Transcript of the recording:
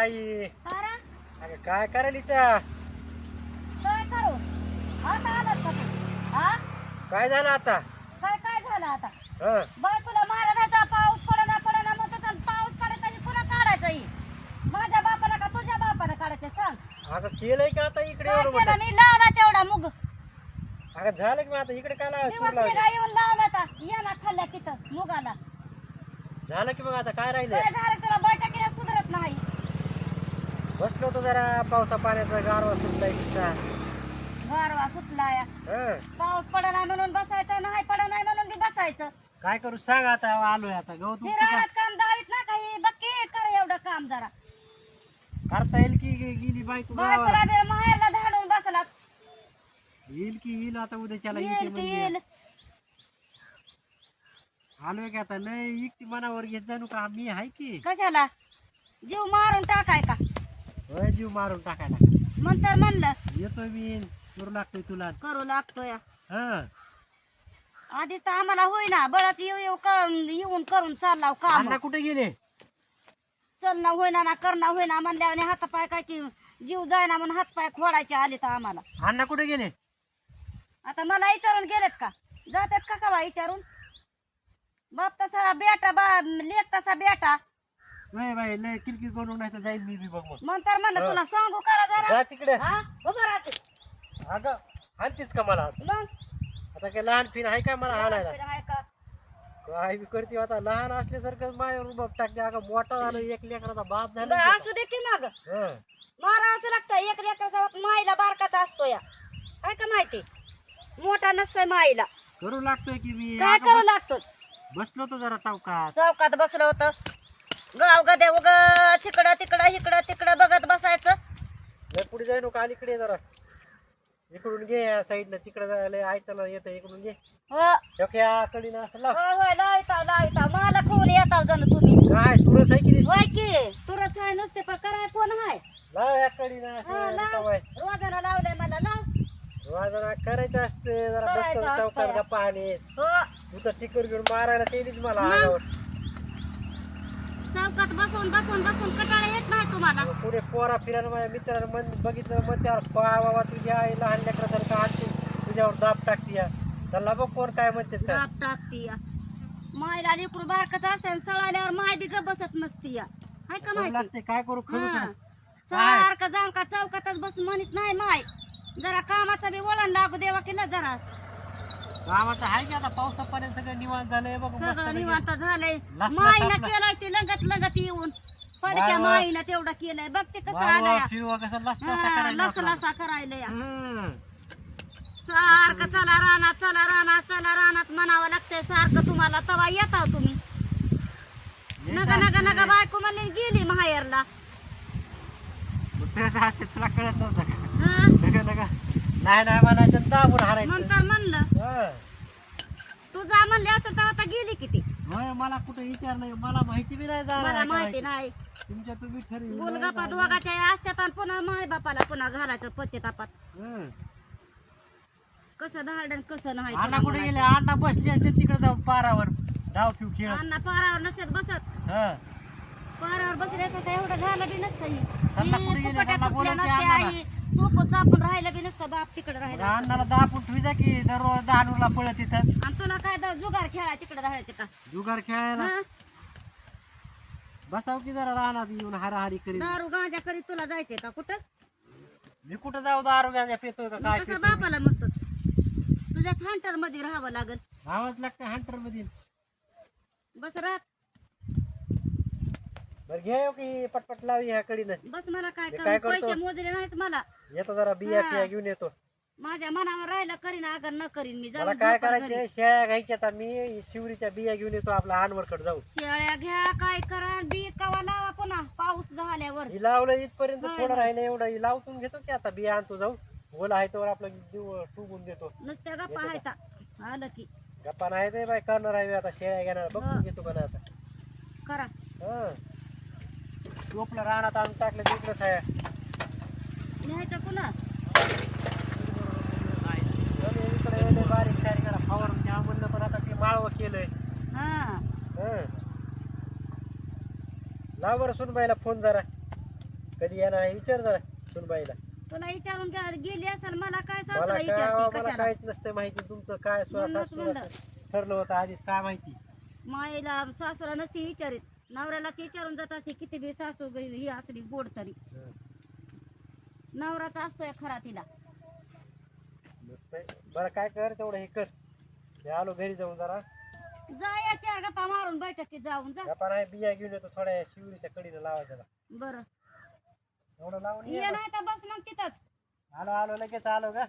आई. तारा काय करायली काय करू? आता आलात का तू? हा? काय झालं आता? काय काय झालं आता? हं. बाय तुला पाऊस पडना पडना मग तर पाऊस पडायचा आणि पुन्हा काढायचा ही माझ्या बापाला का तुझ्या बापाला काढायचं सांग. अगं केलंय का आता इकडे काय एवढं केलं? मोठं? मी लावला तेवढा मुग. अगं झालं की मग आता इकडे काय लावायचं? दिवस लावायचं? निघा येऊन लावला आता. ये ना खाल्ल्या तिथं मुगाला. झालं की मग आता काय राहिलंय? काय झालं तुला नाही बसलो होतो जरा पावसा पाण्याचा गारवा सुटलाय किस्सा गारवा सुटला या हं. पाऊस पडना म्हणून बसायचं नाही पडना नाही म्हणून बी बसायचं. काय करू सांग आता आलोय आता. गवत हे उपटी का- रानात काम दावीत ना काही बक्की कर एवढं काम जरा. करता येईल की गे- गेली बायको बाय गावाला तुला बी माहेरला धाडून बसला येईल की येईल आता उद्याच्याला येते येईल की म्हणजे. येईल. आलोय की आता नाही एकटी मनावर घेत जाणू का मी आहे की. कशाला? जीव मारून टाकाय का? होय जीव मारून टाकायला. नंतर म्हणलं येतोय मी करू लागतोय तुला. करू लागतो या हं. आधीच तर आम्हाला होईना बळच येऊ येऊ क- येऊन करून चाललाव काम. अण्णा कुठे गेले? चलना होईना ना करणं होईना म्हणल्याने हातापाय काय की जीव जायना म्हणून हातपाय खोडायचे आले तर आम्हाला. अण्णा कुठे गेले? आता मला विचारून गेलेत का? जातात का का बा विचारून? बाप तसा बेटा बा लेख तसा बेटा. नाही बाई लय किरकिर करून नाही तर जाईल मी बी बघ मग म्हणतर म्हणलं तुला सांगू करा जरा. जा तिकडे. हा? उभं राहायचं अगं आणतीस का मला? मग? आता काय लहान फिन आहे का मला आणायला? आहे का? काय बी करते आता लहान असल्यासारखं माझ्यावर रुबाब टाकते अगं मोठा झालं एक लेकराचा बाप झाला बरं असू दे की मग. हं. मारावंच लागतं. एक लेकराचा बाप माईला बारकाचा असतो या. काय का माहिती? मोठा नसतोय माईला करू लागतोय की मी. काय अगं करू लागतो बस- बसलो तो जरा चौकात. चौकात बसलं होतं. गाव गदे उग तिकडं तिकडं इकडं तिकडं बघत बसायचं. लय पुढे जाय नको अलीकडे जरा. इकडून घे या साईडनं तिकडे जायला ऐकायला येतं इकडून घे. हो. डोक्या कडीनं असं लाव. होय होय लावता लावता. मला खोल येताव जण तुम्ही. काय तुरस आहे की नाही? होय की? तुरच आहे नुसते पण कराय कोण आहे लाव या कडीनं हा, असं लाव. रिकामं आहे. रोजानं लावलंय मला लाव. तेव्हा जरा करायचं असते जरा करायचं बसतो असतं चौकात या. गप्पा आणि. हो. तू तर टिकर घेऊन मारायला येईलच मला मग? अंगावर चौकात बसून बसून बसून कटाळा येत नाही तुम्हाला. पुढे पोरा फिरायला माझ्या मित्रानं मन बघितलं मग त्यावर पा बाबा तुझ्या आई लहान लेकरासारखं हात तुझ्यावर दाब टाकते या. त्याला बघ कोण काय म्हणते राब टाकती या. मायला लेकरू बारकच असते आणि सळाल्यावर माय बी बसत नसती या. हाय का करू माहिती? लागते? काय करू? खरं हा. सारखं जाऊन का चौकातच बसून म्हणत नाही माय. जरा कामाचं बी वळण लागू देवा की ना जरा. गावाचं आहे की आता पावसापर्यंत सगळं निवांत झालंय बघ मस्त सगळं निवांत झालंय. लसलस माईनं आपलं. केलंय ते लगत लगत येऊन. पडक्या. माईनं तेवढं केलंय. बघ ते कसं आलंय. लसलसा करायला लसलसा करायला या. हम्म. सारखं चला रानात चला रानात चला रानात म्हणावं लागतंय सारखं तुम्हाला. तवा येता तुम्ही. नगा नगा नगा बायको म्हणली गेली माहेरला. तुला कळत नव्हतं नाही नाही म्हणायचं दाबून हारायचं. म्हणतर म्हणलं. तू जा म्हणले असं तर आता गेली किती होय मला कुठे विचार नाही मला माहिती बी नाही मला माहिती नाही तुमच्या तुम्ही खरी गोलगप्पा दोघाच्या असत्यात आणि पुन्हा माय बापाला पुन्हा घालायचं पश्चातापात हं. कसं धाडण कसं नाही अण्णा कुठे गेले. अण्णा बसले असते तिकडे जाऊन पारावर डाव ठेव खेळत अण्णा पारावर नसतात बसत हं. पारावर बसले तर काय एवढं झालं बी नसतं ही. त्यांना ही कुठे गेले? कुपट्या त्यांना तुटल्या बोलायचे नसत्या, अण्णाला. ही चोपून चापून राहिलं बी नसतं बाप तिकडे राहिलं अण्णाला दहा फूट ठेवायचा की दररोज दहा पळत तिथं. आणि तुला काय द- जुगार खेळा तिकडे धाडायचं का? जुगार खेळायला? हं? बसाव की जरा राहणार येऊन हाराहारी करीत? दारू गांजा करीत तुला जायचंय का कुठं? मी कुठं जाऊ दारू गांजा पितोय का काय कसं? बापाला म्हणतोच. तुझ्याच हंटरमध्ये राहावं लागल. राहावंच लागतं हंटरमध्ये बस राहत. बरं घे हो की पटपट लावी ह्या कडीनं बस मला काय कर? काय करतो? पैसे मोजले नाहीत मला. येतो जरा बिया हा. फिया घेऊन येतो. माझ्या मनावर राहिलं करीन अगर न करीन मी. मला जाऊन काय करायचे. शेळ्या घ्यायच्या आता मी शिवरीच्या बिया घेऊन येतो आपला अनवरकड जाऊ शेळ्या घ्या काय करा? बी कवा लावा पुन्हा? पाऊस झाल्यावर. ही लावलं इथपर्यंत होय, थोडं होय. राहिलं एवढं. ही लावतून घेतो की आता बिया आणतो जाऊ ओला आहे तोवर आपलं जीव टुकून देतो. नुसत्या गप्पा हायता आलं की. गप्पा नाही ते बाय करणार आहे मी आता. शेळ्या घेणार हा. बघून घेतो का नाही आता. करा. हं. टोपलं रानात आणून टाकलं तिकडंच आहे न्यायचं पुन्हा आणि इकडे येले बारीक फवारून म्हणलं पण आता ते माळवं केलंय. हा. हं. लाव बरं सुनबाईला फोन जरा. कधी येणार आहे विचार जरा सुनबाईला. तुला विचारून गे- गेली असेल मला काय मला सासूला काय विचारते मला कशाला? काहीच नसतं माहिती. तुमचं काय म्हणूनच स्वतः. ठरलं होतं आधीच काय माहिती? माईला सासूला नसती विचारित. नवऱ्यालाच विचारून जात असते किती बी सासू ग- ही असली गोड तरी. हं. नवराचा असतोय खरा तिला. बरं काय कर तेवढं हे कर. मी आलो घरी जाऊन जरा. जायच्या गप्पा मारून बैठकीत जाऊन जा. बिया घेऊन येतो थोड्या शिवरीच्या कडीनं लावायच्या बरं. एवढं लावून ये ये नाही तर बस मग तिथंच. आलो आलो लगेच आलो का